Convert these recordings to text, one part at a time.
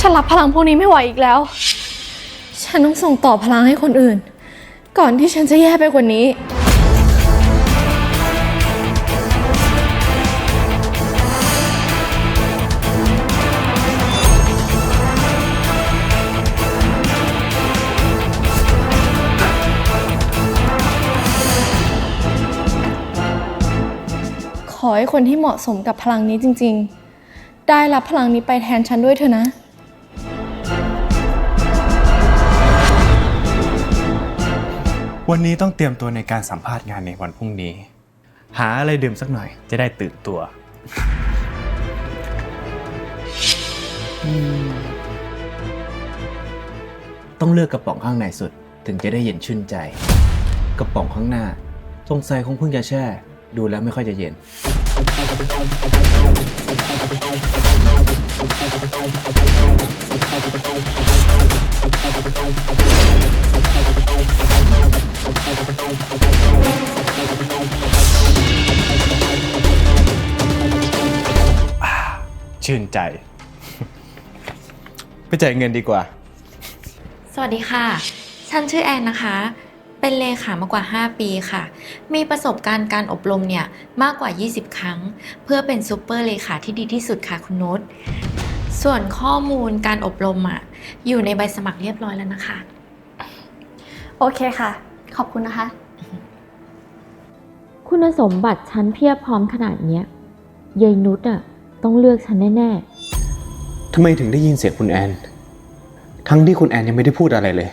ฉันรับพลังพวกนี้ไม่ไหวอีกแล้ว ฉันต้องส่งต่อพลังให้คนอื่น ก่อนที่ฉันจะแย่ไปกว่านี้ ขอให้คนที่เหมาะสมกับพลังนี้จริง ๆ ได้รับพลังนี้ไปแทนฉันด้วยเถอะนะ วันนี้ต้องเตรียมตัวในการสัมภาษณ์งานในวันพรุ่งนี้ หาอะไรดื่มสักหน่อย จะได้ตื่นตัวต้องเลือกกระป๋องข้างในสุดถึงจะได้เย็นชื่นใจ กระป๋องข้างหน้าสงสัยคงเพิ่งจะแช่ ดูแล้วไม่ค่อยจะเย็น ชื่นใจ ไปจ่ายเงินดีกว่า สวัสดีค่ะ ฉันชื่อแอนนะคะ เป็นเลขามากกว่า 5 ปีค่ะ มีประสบการณ์การอบรมเนี่ยมากกว่า 20 ครั้ง เพื่อเป็นซูเปอร์เลขาที่ดีที่สุดค่ะคุณนุชส่วนข้อมูลการอบรมอะอยู่ในใบสมัครเรียบร้อยแล้วนะคะ โอเคค่ะ ขอบคุณนะคะ คุณสมบัติฉันเพียบพร้อมขนาดเนี้ยยายนุชอะต้องเลือกฉันแน่ทำไมถึงได้ยินเสียงคุณแอน ทั้งที่คุณแอนยังไม่ได้พูดอะไรเลย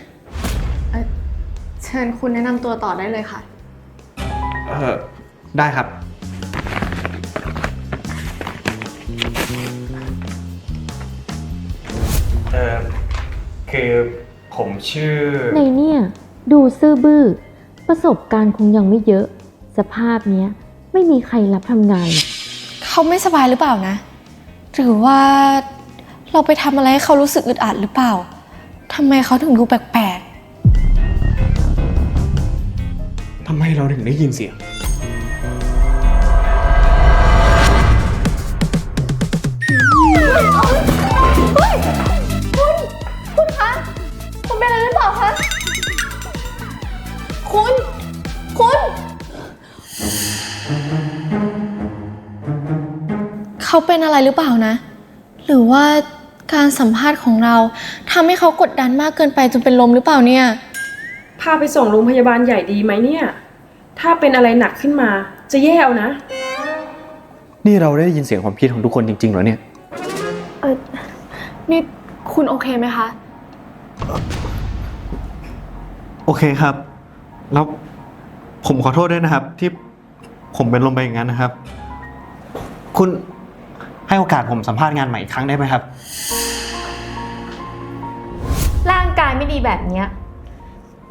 เชิญคุณแนะนำตัวต่อได้เลยค่ะ เออได้ครับ เออคือผมชื่อๆในเนี่ย ดูซื่อบื้อ ประสบการณ์คงยังไม่เยอะ สภาพเนี้ย ไม่มีใครรับทำงานหรอกเขาไม่สบายหรือเปล่านะ หรือว่าเราไปทำอะไรให้เขารู้สึกอึดอัดหรือเปล่าทำไมเขาถึงดูแปลก ทำไมเราถึงได้ยินเสียงๆคุณคะ คุณเป็นอะไรหรือเปล่าคะ คุณ คุณ เขาเป็นอะไรหรือเปล่านะ หรือว่าการสัมภาษณ์ของเราทำให้เขากดดันมากเกินไปจนเป็นลมหรือเปล่าเนี่ย พาไปส่งโรงพยาบาลใหญ่ดีไหมเนี่ย ถ้าเป็นอะไรหนักขึ้นมา จะแย่เอานะ นี่เราได้ยินเสียงความคิดของทุกคนจริงๆเหรอเนี่ย เออนี่คุณโอเคไหมคะ โอเคครับ แล้วผมขอโทษด้วยนะครับ ที่ผมเป็นลมไปอย่างนั้นนะครับ คุณให้โอกาสผมสัมภาษณ์งานใหม่อีกครั้งได้ไหมครับ ร่างกายไม่ดีแบบเนี้ย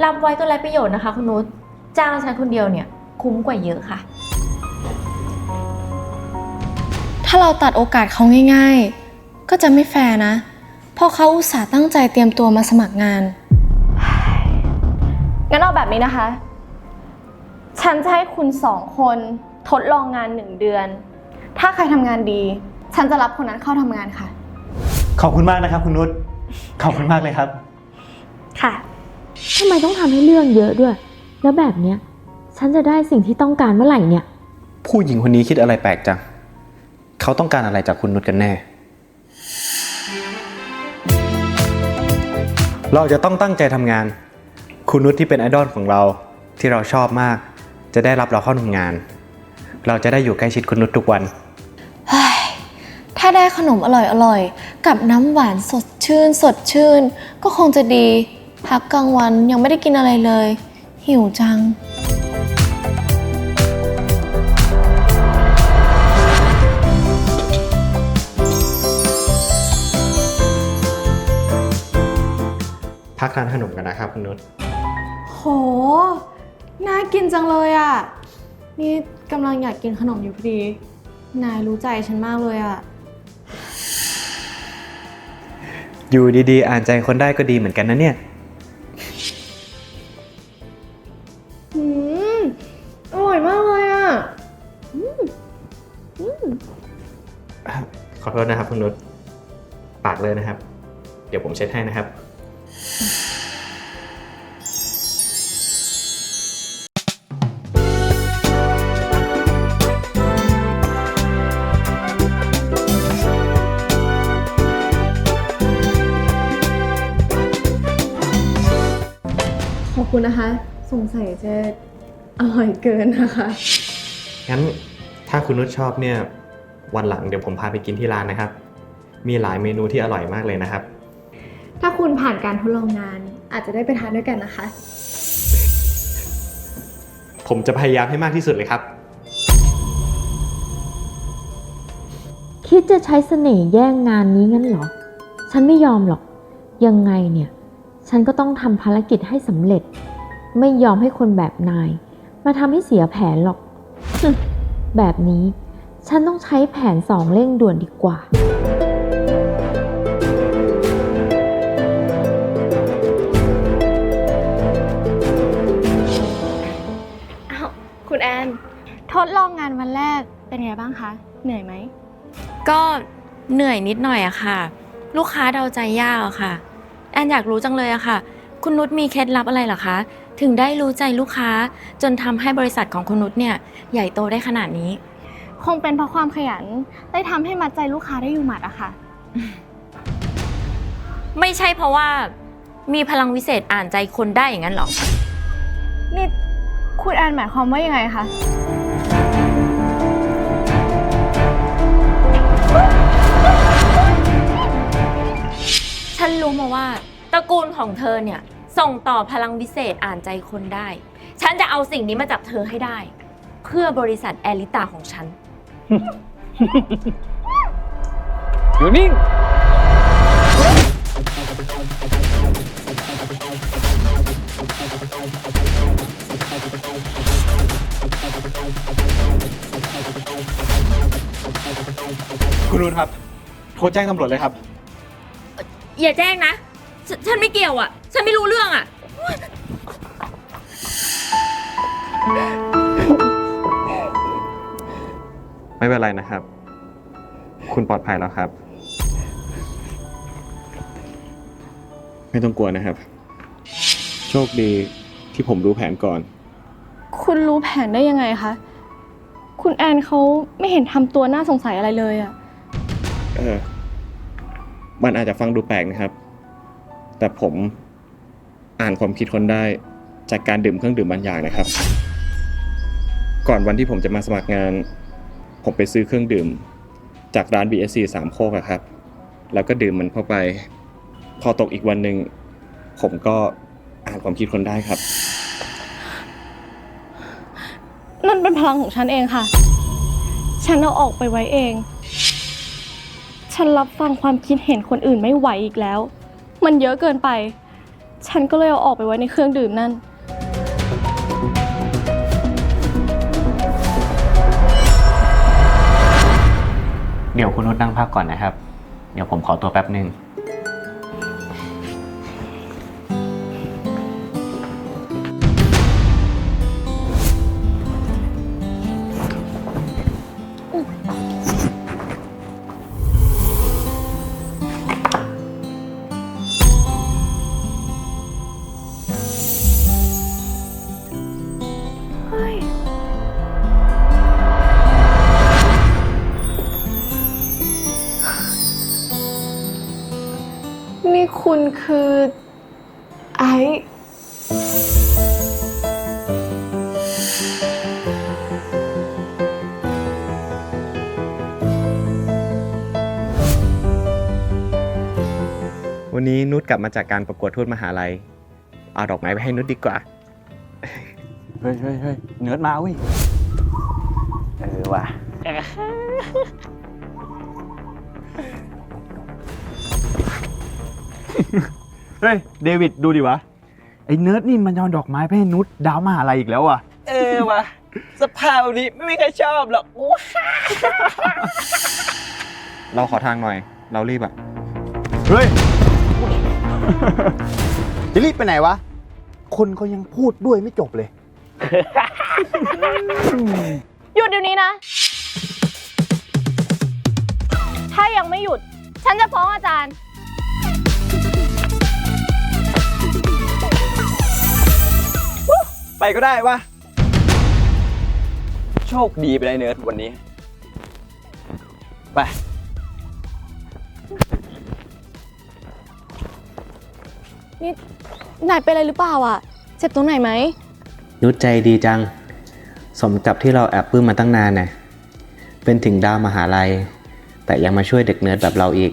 รับไว้ก็ไร้ประโยชน์นะคะ คุณนุชจ้างฉันคนเดียวเนี่ย คุ้มกว่าเยอะค่ะ ถ้าเราตัดโอกาสเขาง่าย ๆ ก็จะไม่แฟร์นะ เพราะเขาอุตส่าห์ตั้งใจเตรียมตัวมาสมัครงาน งั้นเอาแบบนี้นะคะ ฉันจะให้คุณสองคนทดลองงานหนึ่งเดือน ถ้าใครทำงานดี ฉันจะรับคนนั้นเข้าทำงานค่ะ ขอบคุณมากนะครับ คุณนุชขอบคุณมากเลยครับ ค่ะ ทำไมต้องทำให้เรื่องเยอะด้วย แล้วแบบเนี้ย ฉันจะได้สิ่งที่ต้องการเมื่อไหร่เนี่ย ผู้หญิงคนนี้คิดอะไรแปลกจัง เขาต้องการอะไรจากคุณนุชกันแน่ เราจะต้องตั้งใจทำงาน คุณนุชที่เป็นไอดอลของเราที่เราชอบมาก จะได้รับเราเข้าทำงาน เราจะได้อยู่ใกล้ชิดคุณนุชทุกวัน เฮ้ยถ้าได้ขนมอร่อยๆ กับน้ำหวานสดชื่น สดชื่น ก็คงจะดี พักกลางวันยังไม่ได้กินอะไรเลย หิวจัง พักทานขนมกันนะครับคุณนุชโห น่ากินจังเลยอะ นี่กำลังอยากกินขนมอยู่พอดี นายรู้ใจฉันมากเลยอะ อยู่ดีๆ อ่านใจคนได้ก็ดีเหมือนกันนะเนี่ย ทษนะครับคุณนุชปากเลยนะครับ เดี๋ยวผมเช็ดให้นะครับ ขอบคุณนะคะ สงสัยจะอร่อยเกินนะคะ งั้นถ้าคุณนุชชอบเนี่ย วันหลังเดี๋ยวผมพาไปกินที่ร้านนะครับ มีหลายเมนูที่อร่อยมากเลยนะครับ ถ้าคุณผ่านการทดลองงาน อาจจะได้ไปทานด้วยกันนะคะ ผมจะพยายามให้มากที่สุดเลยครับ คิดจะใช้เสน่ห์แย่งงานนี้งั้นเหรอ ฉันไม่ยอมหรอก ยังไงเนี่ย ฉันก็ต้องทำภารกิจให้สำเร็จ ไม่ยอมให้คนแบบนาย มาทำให้เสียแผนหรอก แบบนี้ ฉันต้องใช้แผนสองเร่งด่วนดีกว่า อ้าวคุณแอน ทดลองงานวันแรกเป็นไงบ้างคะ เหนื่อยไหม ก็เหนื่อยนิดหน่อยอะค่ะ ลูกค้าเดาใจยากอะค่ะ แอนอยากรู้จังเลยอะค่ะ คุณนุชมีเคล็ดลับอะไรเหรอคะ ถึงได้รู้ใจลูกค้าจนทำให้บริษัทของคุณนุชเนี่ย ใหญ่โตได้ขนาดนี้ คงเป็นเพราะความขยัน ได้ทำให้มัดใจลูกค้าได้อยู่หมัดอะค่ะ ไม่ใช่เพราะว่ามีพลังวิเศษอ่านใจคนได้อย่างนั้นหรอ นี่คุณแอนหมายความว่ายังไงคะ ฉันรู้มาว่าตระกูลของเธอเนี่ย ส่งต่อพลังวิเศษอ่านใจคนได้ ฉันจะเอาสิ่งนี้มาจากเธอให้ได้ เพื่อบริษัทแอลิตาของฉัน อยู่นิ่ง คุณนุชครับ โทรแจ้งตำรวจเลยครับ อย่าแจ้งนะฉฉันไม่เกี่ยวอะ ฉันไม่รู้เรื่องอะ ไม่เป็นไรนะครับ คุณปลอดภัยแล้วครับ ไม่ต้องกลัวนะครับ โชคดีที่ผมรู้แผนก่อน คุณรู้แผนได้ยังไงคะ คุณแอนเขาไม่เห็นทำตัวน่าสงสัยอะไรเลยอะเออ มันอาจจะฟังดูแปลกนะครับ แต่ผมอ่านความคิดคนได้จากการดื่มเครื่องดื่มบางอย่างนะครับ ก่อนวันที่ผมจะมาสมัครงาน ผมไปซื้อเครื่องดื่ม จากร้าน BSC สามโคกอะครับ แล้วก็ดื่มมันเข้าไป พอตกอีกวันหนึ่งผมก็อ่านความคิดคนได้ครับ นั่นเป็นพลังของฉันเองค่ะ ฉันเอาออกไปไว้เอง ฉันรับฟังความคิดเห็นคนอื่นไม่ไหวอีกแล้ว มันเยอะเกินไป ฉันก็เลยเอาออกไปไว้ในเครื่องดื่มนั่น เดี๋ยวคุณนุชนั่งพักก่อนนะครับ เดี๋ยวผมขอตัวแป๊บหนึ่ง นี่คุณคือ ไอซ์วันนี้นุชกลับมาจากการประกวดทูตมหาลัย เอาดอกไม้ไปให้นุชดีกว่า เฮ้ยเฮ้ยเฮ้ยเนิร์ดมาเว้ยเออว่ะ เฮ้ย เดวิดดูดิวะ ไอ้เนิร์ดนี่มันยอนดอกไม้ไปให้นุชดาวมหาลัยอีกแล้วอะ เออวะสภาพนี้ไม่มีใครชอบหรอกโอ้เราขอทางหน่อย เรารีบอะเฮ้ย จะรีบไปไหนวะ คนเขายังพูดด้วยไม่จบเลย หยุดเดี๋ยวนี้นะ ถ้ายังไม่หยุด ฉันจะฟ้องอาจารย์ ก็ได้วะโชคดีไปเลยเนิร์ดวันนี้ ไป นี่นายเป็นอะไรหรือเปล่าอะ เจ็บตรงไหนไหม นุชใจดีจัง สมกับที่เราแอบปลื้มมาตั้งนานน่ะเป็นถึงดาวมหาลัย แต่ยังมาช่วยเด็กเนิร์ดแบบเราอีก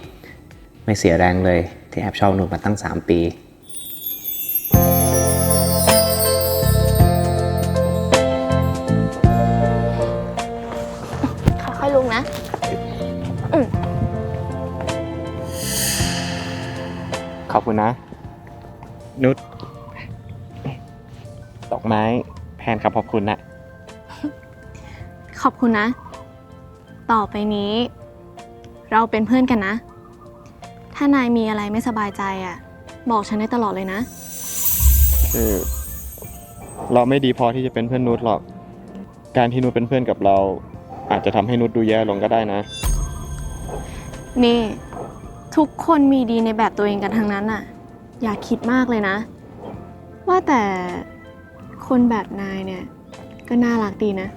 ไม่เสียแรงเลยที่แอบชอบนุชมาตั้ง 3 ปี ขอบคุณนะ นุชดอกไม้แทนคำขอบคุณนะ ขอบคุณนะ ต่อไปนี้ เราเป็นเพื่อนกันนะ ถ้านายมีอะไรไม่สบายใจอะ บอกฉันได้ตลอดเลยนะคือเราไม่ดีพอที่จะเป็นเพื่อนนุชหรอก การที่นุชเป็นเพื่อนกับเรา อาจจะทำให้นุชดูแย่ลงก็ได้นะ นี่ ทุกคนมีดีในแบบตัวเองกันทั้งนั้นอะอย่าคิดมากเลยนะ ว่าแต่คนแบบนายเนี่ย ก็น่ารักดีนะ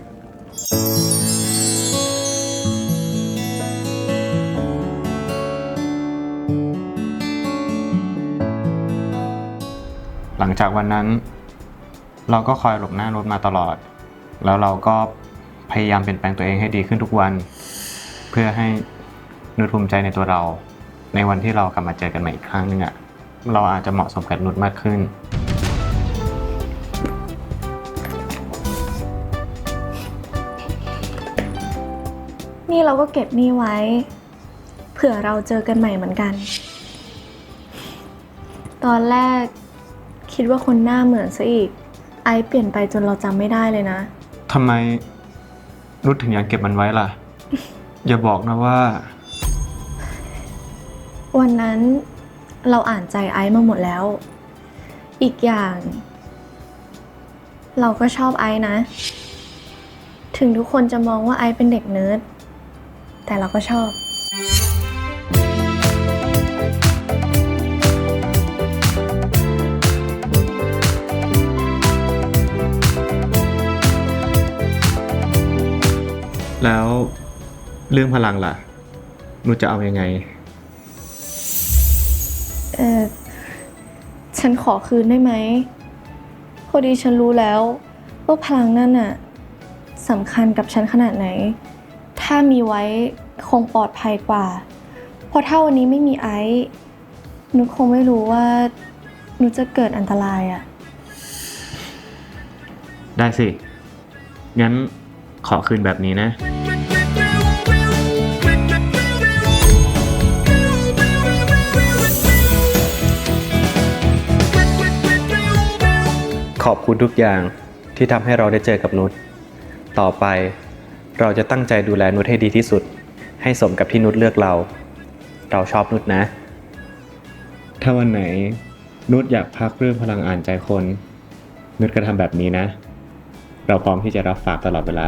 หลังจากวันนั้น เราก็คอยหลบหน้านุชมาตลอด แล้วเราก็พยายามเปลี่ยนแปลงตัวเองให้ดีขึ้นทุกวัน เพื่อให้ นุชภูมิใจในตัวเรา ในวันที่เรากลับมาเจอกันใหม่อีกครั้งหนึงอะเราอาจจะเหมาะสมกับนุชมากขึ้น นี่เราก็เก็บหนี่ไว้ เผื่อเราเจอกันใหม่เหมือนกัน ตอนแรกคิดว่าคนหน้าเหมือนซะอีก ไอซ์เปลี่ยนไปจนเราจำไม่ได้เลยนะ ทำไมนุชถึงยังเก็บมันไว้ล่ะ อย่าบอกนะว่า วันนั้นเราอ่านใจไอซ์มาหมดแล้ว อีกอย่าง เราก็ชอบไอซ์นะ ถึงทุกคนจะมองว่าไอซ์เป็นเด็กเนิร์ด แต่เราก็ชอบ แล้วเรื่องพลังล่ะนุชจะเอาอยัางไง อคืนได้ไหมพอดีฉันรู้แล้วว่าพลังนั่นน่ะสำคัญกับฉันขนาดไหน ถ้ามีไว้คงปลอดภัยกว่า เพราะถ้าวันนี้ไม่มีไอซ์นุชคงไม่รู้ว่า นุชจะเกิดอันตรายอะ่ะได้สิ งั้นขอคืนแบบนี้นะ ขอบคุณทุกอย่างที่ทำให้เราได้เจอกับนุชต่อไป เราจะตั้งใจดูแลนุชให้ดีที่สุด ให้สมกับที่นุชเลือกเรา เราชอบนุชนะ ถ้าวันไหนนุชอยากพักเรื่องพลังอ่านใจคน นุชก็ทำแบบนี้นะ เราพร้อมที่จะรับฝากตลอดเวลา